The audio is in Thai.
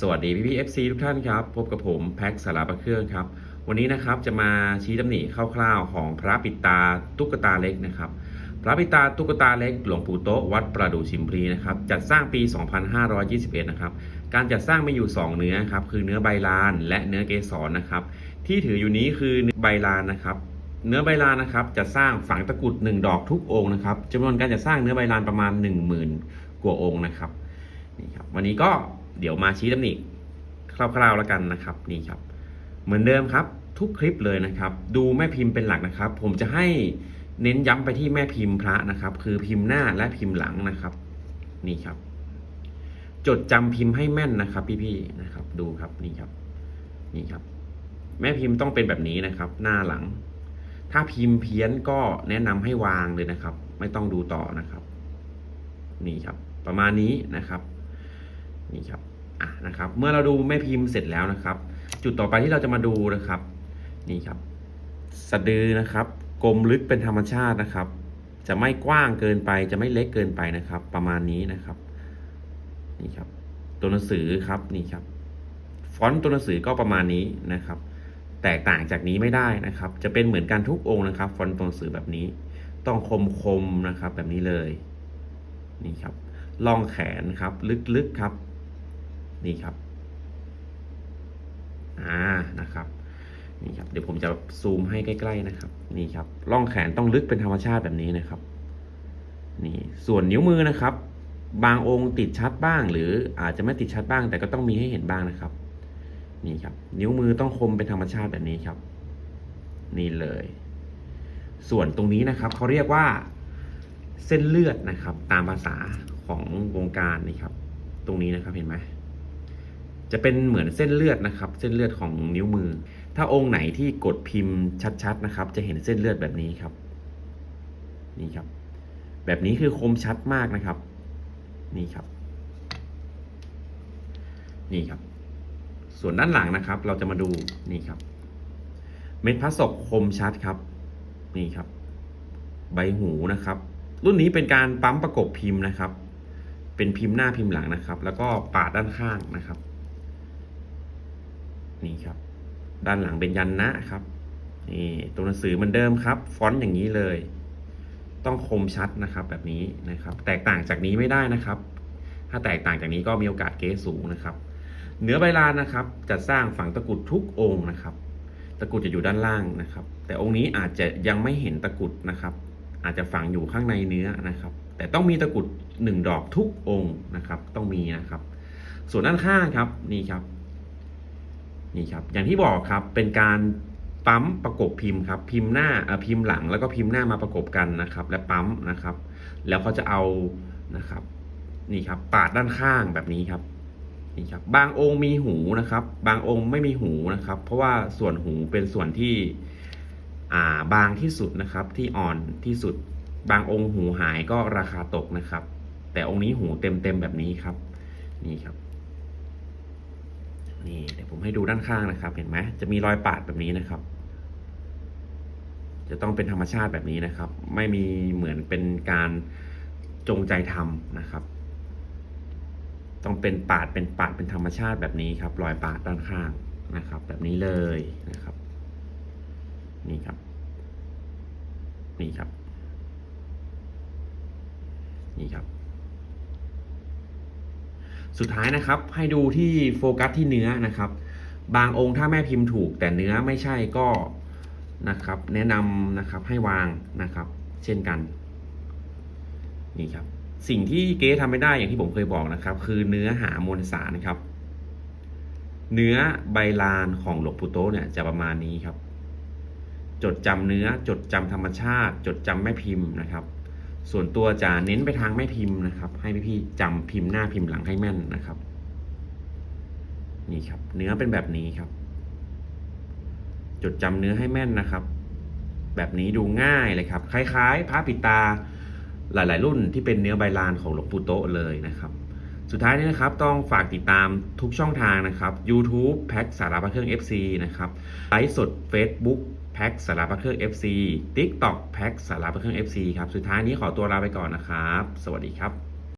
สวัสดีพี่พี่เอฟซีทุกท่านครับ พบกับผมแพ็คสาราประเครื่องครับ วันนี้นะครับจะมาชี้ตำหนิคร่าวๆของพระปิตาตุ๊กตาเล็กนะครับ พระปิตาตุ๊กตาเล็กหลวงปู่โตวัดประดู่ชิมพลีนะครับจัดสร้างปี 2521 นะครับ การจัดสร้างมีอยู่ 2 เนื้อครับคือเนื้อใบลานและเนื้อเกสรนะครับ ที่ถืออยู่นี้คือเนื้อใบลานนะครับเนื้อใบลานนะครับจะสร้างฝังตะกรุด1ดอกทุกองค์นะครับจำนวนการจัดสร้างเนื้อใบลานประมาณ 10,000 กว่าองค์นะครับนี่ครับวันนี้ก็ เดี๋ยวมาชี้ตำหนิคร่าวๆแล้วกันนะครับนี่ครับ เหมือนเดิมครับ ทุกคลิปเลยนะครับ ดูแม่พิมพ์เป็นหลักนะครับ ผมจะให้เน้นย้ำไปที่แม่พิมพ์พระนะครับ คือพิมพ์หน้าและพิมพ์หลังนะครับ นี่ครับ จดจำพิมพ์ให้แม่นนะครับ พี่ๆนะครับ ดูครับนี่ครับ นี่ครับ แม่พิมพ์ต้องเป็นแบบนี้นะครับ หน้าหลัง ถ้าพิมพ์เพี้ยนก็แนะนำให้วางเลยนะครับ ไม่ต้องดูต่อนะครับ นี่ครับ ประมาณนี้นะครับ นี่ครับอะนะครับ เมื่อเราดูแม่พิมพ์เสร็จแล้วนะครับ จุดต่อไปที่เราจะมาดูนะครับ นี่ครับ สะดือนะครับกลมลึกเป็นธรรมชาตินะครับ จะไม่กว้างเกินไป จะไม่เล็กเกินไปนะครับ ประมาณนี้นะครับ นี่ครับ ตัวหนังสือครับนี่ครับ ฟอนต์ตัวหนังสือก็ประมาณนี้นะครับ แตกต่างจากนี้ไม่ได้นะครับ จะเป็นเหมือนกันทุกองค์นะครับ ฟอนต์ตัวหนังสือแบบนี้ ต้องคมคมนะครับ แบบนี้เลย นี่ครับล่องแขนครับ ลึกๆครับ นี่ครับ อ่า นะครับ นี่ครับ เดี๋ยวผมจะซูมให้ใกล้ๆนะครับ นี่ครับ ร่องแขนต้องลึกเป็นธรรมชาติแบบนี้นะครับ นี่ ส่วนนิ้วมือนะครับ บางองค์ติดชัดบ้าง หรืออาจจะไม่ติดชัดบ้าง แต่ก็ต้องมีให้เห็นบ้างนะครับ นี่ครับ นิ้วมือต้องคมเป็นธรรมชาติแบบนี้ครับ นี่เลย ส่วนตรงนี้นะครับ เขาเรียกว่าเส้นเลือดนะครับ ตามภาษาของวงการนี่ครับ ตรงนี้นะครับเห็นไหม จะเป็นเหมือนเส้นเลือดนะครับ เส้นเลือดของนิ้วมือ ถ้าองค์ไหนที่กดพิมพ์ชัดๆนะครับ จะเห็นเส้นเลือดแบบนี้ครับ นี่ครับ แบบนี้คือคมชัดมากนะครับ นี่ครับ นี่ครับ ส่วนด้านหลังนะครับ เราจะมาดูนี่ครับ เม็ดพระศกคมชัดครับ นี่ครับ ใบหูนะครับ รุ่นนี้เป็นการปั๊มประกบพิมพ์นะครับเป็นพิมพ์หน้าพิมพ์หลังนะครับ แล้วก็ปาดด้านข้างนะครับ นี่ครับ ด้านหลังเป็นยันนะครับนี่ตัวหนังสือเหมือนเดิมครับ ฟอนต์อย่างนี้เลย ต้องคมชัดนะครับ แบบนี้นะครับ แตกต่างจากนี้ไม่ได้นะครับ ถ้าแตกต่างจากนี้ก็มีโอกาสเก๊สูงนะครับเนื้อใบลานนะครับจะสร้างฝังตะกุดทุกองค์นะครับ ตะกุดจะอยู่ด้านล่างนะครับ แต่องค์นี้อาจจะยังไม่เห็นตะกุดนะครับ อาจจะฝังอยู่ข้างในเนื้อนะครับ แต่ต้องมีตะกุดหนึ่งดอกทุกองค์นะครับ ต้องมีนะครับ ส่วนด้านข้างครับนี่ครับ นี่ครับอย่างที่บอกครับเป็นการปั๊มประกบพิมพ์ครับพิมพ์หน้าเอ่อพิมพ์หลังแล้วก็พิมพ์หน้ามาประกบกันนะครับ และปั๊มนะครับ แล้วเขาจะเอานะครับนี่ครับปาดด้านข้างแบบนี้ครับนี่ครับบางองค์มีหูนะครับ บางองค์ไม่มีหูนะครับ เพราะว่าส่วนหูเป็นส่วนที่อ่าบางที่สุดนะครับ ที่อ่อนที่สุด บางองค์หูหายก็ราคาตกนะครับ แต่องค์นี้หูเต็มเต็มๆแบบนี้ครับ นี่ครับ นี่เดี๋ยวผมให้ดูด้านข้างนะครับ เห็นไหมจะมีรอยปาดแบบนี้นะครับ จะต้องเป็นธรรมชาติแบบนี้นะครับ ไม่มีเหมือนเป็นการจงใจทำนะครับ ต้องเป็นปาดเป็นปาดเป็นธรรมชาติแบบนี้ครับ รอยปาดด้านข้างนะครับ แบบนี้เลยนะครับ นี่ครับ นี่ครับ นี่ครับ สุดท้ายนะครับให้ดูที่โฟกัสที่เนื้อนะครับ บางองค์ถ้าแม่พิมพ์ถูก แต่เนื้อไม่ใช่ก็นะครับ แนะนำนะครับให้วางนะครับ เช่นกัน นี่ครับ สิ่งที่เก๊ทำไม่ได้อย่างที่ผมเคยบอกนะครับ คือเนื้อหามวลสารนะครับ เนื้อใบลานของหลวงปู่โตเนี่ยจะประมาณนี้ครับ จดจำเนื้อจดจำธรรมชาติ จดจำแม่พิมพ์นะครับ ส่วนตัวจะเน้นไปทางแม่พิมพ์นะครับ ให้พี่ๆจำพิมพ์หน้าพิมพ์หลังให้แม่นนะครับ นี่ครับ เนื้อเป็นแบบนี้ครับ จดจำเนื้อให้แม่นนะครับ แบบนี้ดูง่ายเลยครับ คล้ายๆพระปิตาหลาย ๆ รุ่นที่เป็นเนื้อใบลานของหลวงปู่โตเลยนะครับ สุดท้ายนี้นะครับต้องฝากติดตามทุกช่องทางนะครับ YouTube แพ็กสาราพระเครื่อง FC นะครับไลฟ์สด Facebook แพ็กสาราพระเครื่อง FC TikTok แพ็กสาราพระเครื่อง FC ครับ สุดท้ายนี้ขอตัวลาไปก่อนนะครับ สวัสดีครับ